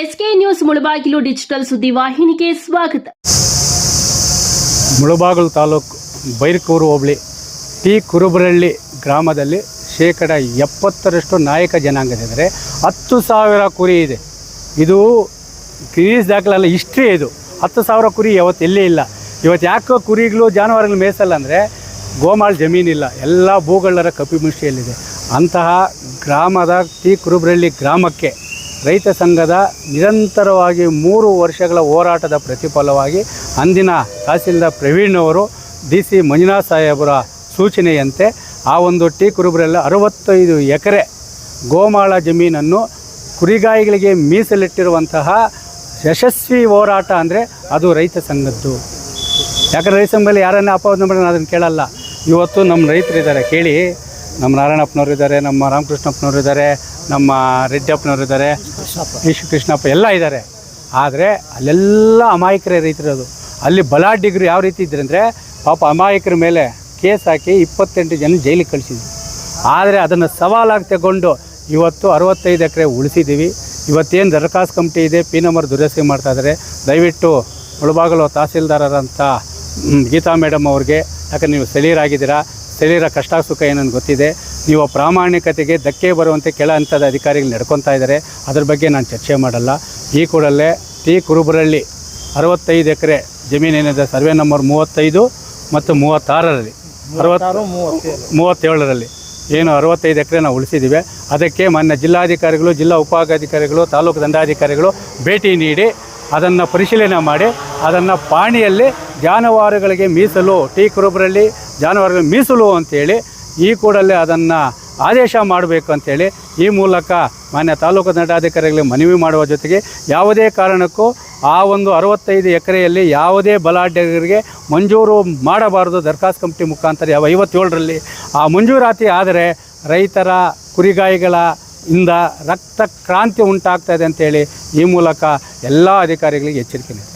SK news Mulbagal digital ಸುದ್ದಿ ವಾಹಿನಿಗೆ ಸ್ವಾಗತ. ಮುಳಬಾಗಿಲು ತಾಲೂಕು ಬೈರ್ಕೂರು ಹೋಬಳಿ ಟಿ ಕುರುಬರಳ್ಳಿ ಗ್ರಾಮದಲ್ಲಿ ಶೇಕಡ ಎಪ್ಪತ್ತರಷ್ಟು ನಾಯಕ ಜನಾಂಗದಿದ್ದರೆ ಹತ್ತು ಸಾವಿರ ಕುರಿ ಇದೆ. ಇದು ಗಿರೀಸ್ ದಾಖಲಲ್ಲ ಹಿಸ್ಟ್ರಿ ಇದು. ಹತ್ತು ಸಾವಿರ ಕುರಿ ಯಾವತ್ತು ಎಲ್ಲೇ ಇಲ್ಲ. ಇವತ್ತು ಯಾಕೋ ಕುರಿಗಳು ಜಾನುವಾರುಗಳು ಮೇಯಿಸಲ್ಲ ಅಂದರೆ ಗೋಮಾಳ ಜಮೀನಿಲ್ಲ. ಎಲ್ಲ ಭೂಗಳ್ಳರ ಕಪಿಮುಷ್ಟಿಯಲ್ಲಿದೆ ಅಂತಹ ಗ್ರಾಮದ ಟಿ ಕುರುಬರಳ್ಳಿ ಗ್ರಾಮಕ್ಕೆ ರೈತ ಸಂಘದ ನಿರಂತರವಾಗಿ ಮೂರು ವರ್ಷಗಳ ಹೋರಾಟದ ಪ್ರತಿಫಲವಾಗಿ ಅಂದಿನ ತಹಸೀಲ್ದಾರ್ ಪ್ರವೀಣ್ ಅವರು ಡಿ ಸಿ ಮಂಜುನಾಥ್ ಸಾಹೇಬರ ಸೂಚನೆಯಂತೆ ಆ ಒಂದು ಟಿ ಕುರುಬರಲ್ಲಿ ಅರವತ್ತೈದು ಎಕರೆ ಗೋಮಾಳ ಜಮೀನನ್ನು ಕುರಿಗಾಯಿಗಳಿಗೆ ಮೀಸಲಿಟ್ಟಿರುವಂತಹ ಯಶಸ್ವಿ ಹೋರಾಟ ಅಂದರೆ ಅದು ರೈತ ಸಂಘದ್ದು. ಯಾಕಂದರೆ ರೈತ ಸಂಘದಲ್ಲಿ ಯಾರನ್ನೇ ಅಪವಾದ ಮಾಡಿ ನಾನು ಅದನ್ನು ಕೇಳಲ್ಲ. ಇವತ್ತು ನಮ್ಮ ರೈತರಿದ್ದಾರೆ, ಕೇಳಿ. ನಮ್ಮ ನಾರಾಯಣಪ್ಪನವ್ರು ಇದ್ದಾರೆ ನಮ್ಮ ರಾಮಕೃಷ್ಣಪ್ಪನವ್ರು ಇದ್ದಾರೆ ನಮ್ಮ ರೆಡ್ಡಪ್ಪನವ್ರು ಇದ್ದಾರೆ ಈಶ್ ಕೃಷ್ಣಪ್ಪ ಎಲ್ಲ ಇದ್ದಾರೆ. ಆದರೆ ಅಲ್ಲೆಲ್ಲ ಅಮಾಯಕರೇ ರೈತರದು ಅಲ್ಲಿ ಬಲಾಢ್ಯಗರು ಯಾವ ರೀತಿ ಇದ್ರು ಅಂದರೆ ಪಾಪ ಅಮಾಯಕರ ಮೇಲೆ ಕೇಸ್ ಹಾಕಿ ಇಪ್ಪತ್ತೆಂಟು ಜನ ಜೈಲಿಗೆ ಕಳಿಸಿದ್ವಿ ಆದರೆ ಅದನ್ನು ಸವಾಲಾಗಿ ತಗೊಂಡು ಇವತ್ತು ಅರವತ್ತೈದು ಎಕರೆ ಉಳಿಸಿದ್ದೀವಿ. ಇವತ್ತೇನು ದರಖಾಸ್ತು ಕಮಿಟಿ ಇದೆ ಪಿ ನಂಬರ್ ದುರಸ್ತಿ ಮಾಡ್ತಾ ಇದ್ದಾರೆ ದಯವಿಟ್ಟು ಮುಳಬಾಗಲು ತಹಸೀಲ್ದಾರರಂಥ ಗೀತಾ ಮೇಡಮ್ ಅವ್ರಿಗೆ ಯಾಕಂದ್ರೆ ನೀವು ಸ್ಥಳೀಯರಾಗಿದ್ದೀರಾ ಸ್ಥಳೀಯರ ಕಷ್ಟ ಸುಖ ಏನನ್ನು ಗೊತ್ತಿದೆ. ನೀವು ಪ್ರಾಮಾಣಿಕತೆಗೆ ಧಕ್ಕೆ ಬರುವಂತೆ ಕೆಳ ಹಂತದ ಅಧಿಕಾರಿಗಳು ನಡ್ಕೊತಾ ಇದ್ದಾರೆ ಅದ್ರ ಬಗ್ಗೆ ನಾನು ಚರ್ಚೆ ಮಾಡಲ್ಲ. ಈ ಕೂಡಲೇ ಟಿ ಕುರುಬರಳ್ಳಿ ಅರವತ್ತೈದು ಎಕರೆ ಜಮೀನೇನಿದೆ ಸರ್ವೆ ನಂಬರ್ ಮೂವತ್ತೈದು ಮತ್ತು ಮೂವತ್ತಾರರಲ್ಲಿ. ಅರವತ್ತಾರು ಮೂವತ್ತೇಳರಲ್ಲಿ. ಏನು ಅರವತ್ತೈದು ಎಕರೆ ನಾವು ಉಳಿಸಿದ್ದೀವಿ ಅದಕ್ಕೆ ಮಾನ್ಯ ಜಿಲ್ಲಾಧಿಕಾರಿಗಳು ಜಿಲ್ಲಾ ಉಪವಿಭಾಗಾಧಿಕಾರಿಗಳು ತಾಲೂಕು ದಂಡಾಧಿಕಾರಿಗಳು ಭೇಟಿ ನೀಡಿ ಅದನ್ನು ಪರಿಶೀಲನೆ ಮಾಡಿ ಅದನ್ನು ಪಾಣಿಯಲ್ಲಿ ಜಾನುವಾರುಗಳಿಗೆ ಮೀಸಲು ಟೀ ಕುರುಬರಲ್ಲಿ ಜಾನುವಾರುಗಳಿಗೆ ಮೀಸಲು ಅಂತೇಳಿ ಈ ಕೂಡಲೇ ಅದನ್ನು ಆದೇಶ ಮಾಡಬೇಕು ಅಂತೇಳಿ ಈ ಮೂಲಕ ಮಾನ್ಯ ತಾಲೂಕು ದಂಡಾಧಿಕಾರಿಗಳಿಗೆ ಮನವಿ ಮಾಡುವ ಜೊತೆಗೆ ಯಾವುದೇ ಕಾರಣಕ್ಕೂ ಆ ಒಂದು ಅರವತ್ತೈದು ಎಕರೆಯಲ್ಲಿ ಯಾವುದೇ ಬಲಾಢ್ಯರಿಗೆ ಮಂಜೂರು ಮಾಡಬಾರದು ದರ್ಖಾಸ್ತು ಕಮಿಟಿ ಮುಖಾಂತರ ಯಾವ ಐವತ್ತೇಳರಲ್ಲಿ. ಆ ಮಂಜೂರಾತಿ ಆದರೆ ರೈತರ ಕುರಿಗಾಯಿಗಳ ಇಂದ ರಕ್ತ ಕ್ರಾಂತಿ ಉಂಟಾಗ್ತಾ ಇದೆ ಅಂತೇಳಿ ಈ ಮೂಲಕ ಎಲ್ಲ ಅಧಿಕಾರಿಗಳಿಗೆ ಎಚ್ಚರಿಕೆ ನೀಡ್ತೀನಿ